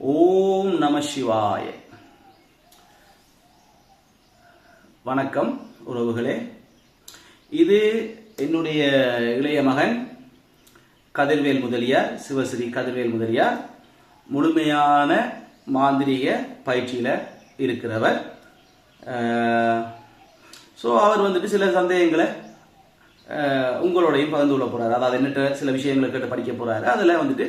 ஓம் நம சிவாய. வணக்கம் உறவுகளே. இது என்னுடைய இளைய மகன் கதிர்வேல் முதலியார் சிவஸ்ரீ கதிர்வேல் முதலியார் முழுமையான மாந்திரீக பயிற்சியில் இருக்கிறவர். ஸோ அவர் வந்துட்டு சில சந்தேகங்களை உங்களோடையும் பகிர்ந்து கொள்ள போகிறார் அதாவது என்னட்ட சில விஷயங்களை கேட்டு படிக்க போகிறாரு அதில் வந்துட்டு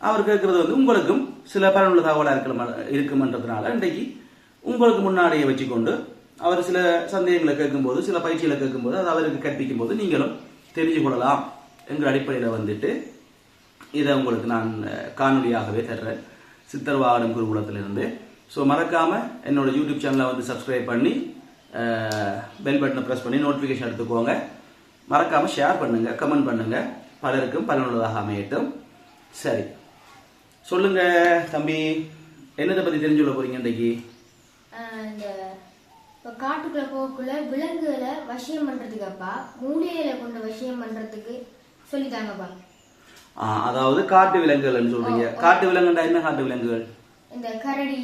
அவர் கேட்குறது வந்து உங்களுக்கும் சில பயனுள்ள தகவலாக இருக்கலாம் இருக்குமன்றதுனால இன்றைக்கு உங்களுக்கு முன்னாடியே வச்சுக்கொண்டு அவர் சில சந்தேகங்களை கேட்கும்போது சில பயிற்சிகளை கேட்கும்போது அது அவருக்கு கற்பிக்கும் போது நீங்களும் தெரிஞ்சு கொள்ளலாம் என்கிற அடிப்படையில் வந்துட்டு இதை உங்களுக்கு நான் காணொலியாகவே தர்றேன். சித்தர் வாகனம் குருகுலத்திலிருந்து. ஸோ மறக்காமல் என்னோட யூடியூப் சேனலை வந்து சப்ஸ்கிரைப் பண்ணி பெல் பட்டனை ப்ரெஸ் பண்ணி நோட்டிஃபிகேஷன் எடுத்துக்கோங்க. மறக்காமல் ஷேர் பண்ணுங்கள் கமெண்ட் பண்ணுங்கள் பலருக்கும் பலனுள்ளதாக அமையட்டும். சரி. சொல்லுங்க தம்பி. என்னதை பத்தி தெரிஞ்சு கொள்ள போறீங்க இன்றைக்கு? இந்த இப்போ காட்டுக்குள்ள போகக்குள்ள விலங்குகளை வசியம் பண்றதுக்குப்பா மூலிகையில கொண்டு வசியம் பண்றதுக்கு சொல்லித்தாங்கப்பா. ஆ, அதாவது காட்டு விலங்குகள்னு சொல்றீங்க. காட்டு விலங்குண்டா என்ன காட்டு விலங்குகள்? இந்த கரடி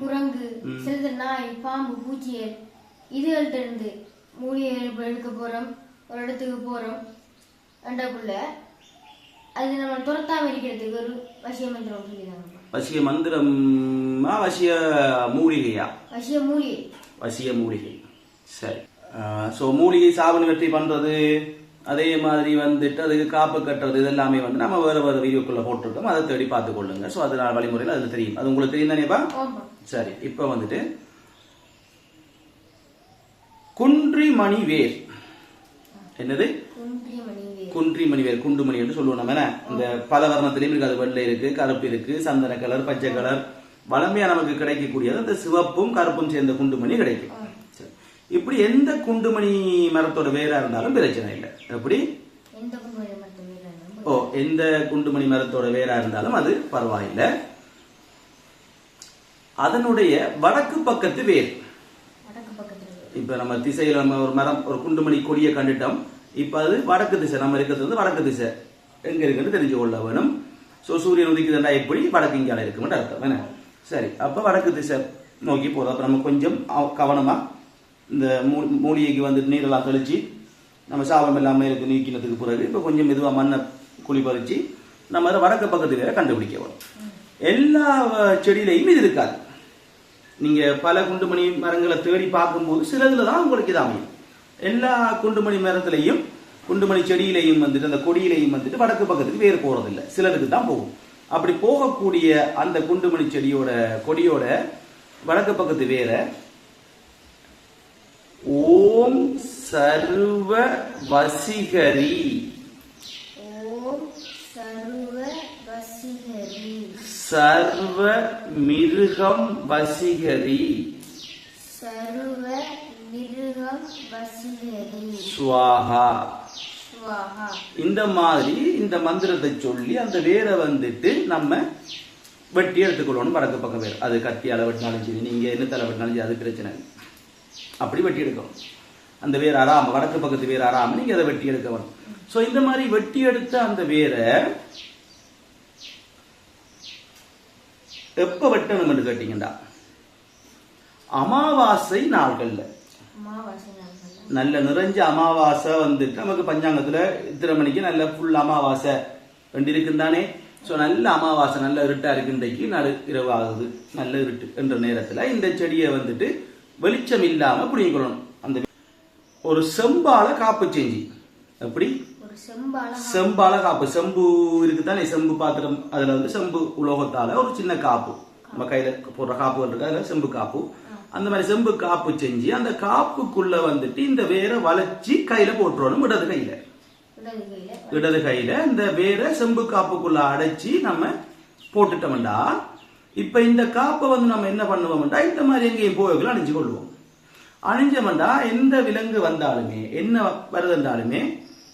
குரங்கு சிறிது நாய் பாம்பு பூச்சியல் இதுகள்ட்ட இருந்து இப்ப எடுக்க போறோம் ஒரு இடத்துக்கு போறோம். அண்டக்குள்ள அது நம்ம துரத்தாம இருக்கிறதுக்கு ஒரு வசியம் மந்திரம் சொல்லிதாங்கப்பா வசிய மந்திரமா வசிய மூலிகையா? வசிய மூலிகை. வசிய மூலிகை. சரி. ஸோ மூலிகை சாபன வெற்றி பண்றது அதே மாதிரி வந்துட்டு அதுக்கு காப்பு கட்டுறது இதெல்லாமே வந்து நம்ம வேற வேற வீடியோக்குள்ள போட்டிருக்கோம். அதை தேடி பார்த்து கொள்ளுங்க. ஸோ அதனால வழிமுறையில் அது தெரியும். அது உங்களுக்கு தெரியும் தானேப்பா? சரி இப்போ வந்துட்டு குன்றி மணி வேர் என்னது குன்றி மணி வேர் குண்டு மணி என்று சொல்லுவோம் நம்ம இந்த பல வர்ணத்திலையும் இருக்கு அது வெள்ளை இருக்கு கருப்பு இருக்கு சந்தன கலர் பச்சை கலர். வளமையா நமக்கு கிடைக்கக்கூடியது அந்த சிவப்பும் கருப்பும் சேர்ந்த குண்டுமணி கிடைக்கும். இப்படி எந்த குண்டுமணி மரத்தோட வேரா இருந்தாலும் பிரச்சனை இல்லை. எப்படி? ஓ எந்த குண்டுமணி மரத்தோட வேரா இருந்தாலும் அது பரவாயில்லை. அதனுடைய வடக்கு பக்கத்து வேர். இப்ப நம்ம திசையில நம்ம ஒரு மரம் ஒரு குண்டுமணி கொடியை கண்டுட்டோம். இப்ப அது வடக்கு திசை நம்ம இருக்கிறது வந்து வடக்கு திசை. எங்க இருக்குன்னு தெரிஞ்சு கொள்ள வேணும். சோ சூரியன் உதிக்குதுண்டா எப்படி? வடக்கு இங்கால இருக்குன்னு அர்த்தம் என்ன? சரி அப்ப வடக்கு திசை நோக்கி போதும் அப்ப நம்ம கொஞ்சம் கவனமாக கவனமா இந்த மூ- மூலிகைக்கு வந்து நீரெல்லாம் தெளிச்சு நம்ம சாபம் இல்லாம இருக்கு நீக்கினதுக்கு பிறகு இப்ப கொஞ்சம் மெதுவா மண்ணை குழி பறிச்சு நம்ம அதை வடக்கு பக்கத்து வேற கண்டுபிடிக்க வரும் எல்லா செடியிலையும் இது இருக்காது. நீங்க பல குண்டுமணி மரங்களை தேடி பார்க்கும்போது சிலதுல தான் உங்களுக்கு இது அமையும். எல்லா குண்டுமணி மரத்திலையும் குண்டுமணி செடியிலையும் வந்துட்டு அந்த கொடியிலையும் வந்துட்டு வடக்கு பக்கத்துக்கு வேறு போறதில்லை. சிலருக்கு தான் போகும். அப்படி போகக்கூடிய அந்த குண்டுமணி செடியோட கொடியோட வடக்கு பக்கத்து வேற ஓம் சர்வ வசிகரி. ஓம் சர்வ வசிகரி. சர்வ மிருகம் வசிகரி. சர்வ ஸ்வாஹா இந்த மாதிரி இந்த மந்திரத்தை சொல்லி அந்த வேரை வந்துட்டு நம்ம வெட்டி எடுத்துக்கொள்ளணும் வடக்கு பக்கம் வேறு. அது கத்தியால வெட்டினாலும் சரி நீங்க என்ன தலை வெட்டினாலும் சரி அது பிரச்சனை. அப்படி வெட்டி எடுக்கணும். அந்த வேர் அறாம வடக்கு பக்கத்து வேர் அறாம நீங்க அதை வெட்டி எடுக்க வேணும். ஸோ இந்த மாதிரி வெட்டி எடுத்த அந்த வேரை எப்ப வெட்டணும்னு கேட்டீங்கடா அமாவாசை நாள்கள்ல. நல்ல நிறைஞ்ச அமாவாசை வந்துட்டு நமக்கு பஞ்சாங்கத்துல இத்தனை மணிக்கு நல்ல ஃபுல் அமாவாசை. ரெண்டு இருக்குன்னு தானே ஸோ நல்ல அமாவாசை நல்ல இருட்டா இருக்கு இன்றைக்கு. நடு இரவு ஆகுது நல்ல இருட்டு என்ற நேரத்துல இந்த செடியை வந்துட்டு வெளிச்சம் இல்லாம புடிங்கிக்கொள்ளணும் அந்த ஒரு செம்பால காப்பு செஞ்சு. எப்படி? செம்பால செம்பால காப்பு. செம்பு இருக்குதானே? செம்பு பாத்திரம். அதுல வந்து செம்பு உலோகத்தால ஒரு சின்ன காப்பு. நம்ம கையில போடுற காப்புகள் இருக்கு. அதுல செம்பு காப்பு. அந்த மாதிரி செம்பு காப்பு செஞ்சு அந்த காப்புக்குள்ள வந்துட்டு இந்த வேரை வளைச்சி கையில போட்டுருவோம் இடது கையில. இடது கையில இந்த வேரை செம்பு காப்புக்குள்ள அடைச்சி நம்ம போட்டுட்டோம்டா. இப்ப இந்த காப்பை வந்து நம்ம என்ன பண்ணுவோம்டா? இந்த மாதிரி எங்கேயும் போய்களை அணிஞ்சு கொள்வோம். அணிஞ்சோம்டா எந்த விலங்கு வந்தாலுமே என்ன வருதுன்றாலுமே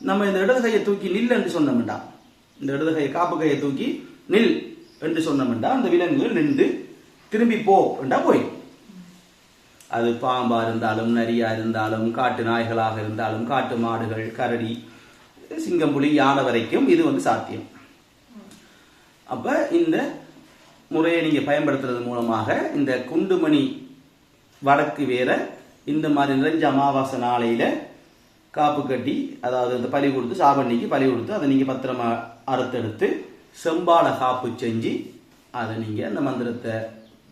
நம்ம இந்த இடது கையை தூக்கி நில் என்று சொன்னோம்டா. இந்த இடது கையை காப்பு கையை தூக்கி நில் என்று சொன்னோம்டா. அந்த விலங்கு நின்று திரும்பி போ என்றா போய் அது பாம்பா இருந்தாலும் நரியா இருந்தாலும் காட்டு நாய்களாக இருந்தாலும் காட்டு மாடுகள் கரடி சிங்கம் புலி யானை வரைக்கும் இது வந்து சாத்தியம். அப்ப இந்த முறையை நீங்க பயன்படுத்துறது மூலமாக இந்த குண்டுமணி வடக்கு வேற இந்த மாதிரி நிறைஞ்ச அமாவாசை நாளையில காப்பு கட்டி அதாவது இந்த பலி கொடுத்து சாபண்ணிக்கு பலி கொடுத்து அதை நீங்க பத்திரமா அறுத்தெடுத்து செம்பாலை காப்பு செஞ்சு அதை நீங்க அந்த மந்திரத்தை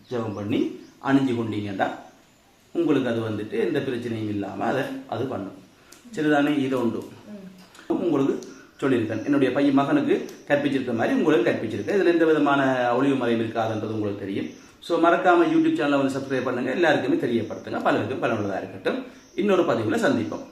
ஜெபம் பண்ணி அணிஞ்சு கொண்டீங்கடா உங்களுக்கு அது வந்துட்டு எந்த பிரச்சனையும் இல்லாமல் அதை அது பண்ணும். சரிதானே இது உண்டு. உங்களுக்கு சொல்லியிருக்கேன். என்னுடைய பையன் மகனுக்கு கற்பிச்சிருக்க மாதிரி உங்களுக்கு கற்பிச்சிருக்கேன் இதில் எந்த விதமான ஒளிவு மறைவு இருக்காதுன்றது உங்களுக்கு தெரியும். ஸோ மறக்காமல் யூடியூப் சேனலை வந்து சப்ஸ்கிரைப் பண்ணுங்க. எல்லாருக்குமே தெரியப்படுத்துங்க. பலருக்கும் பலனுள்ளதாக இருக்கட்டும். இன்னொரு பதிவில் சந்திப்போம்.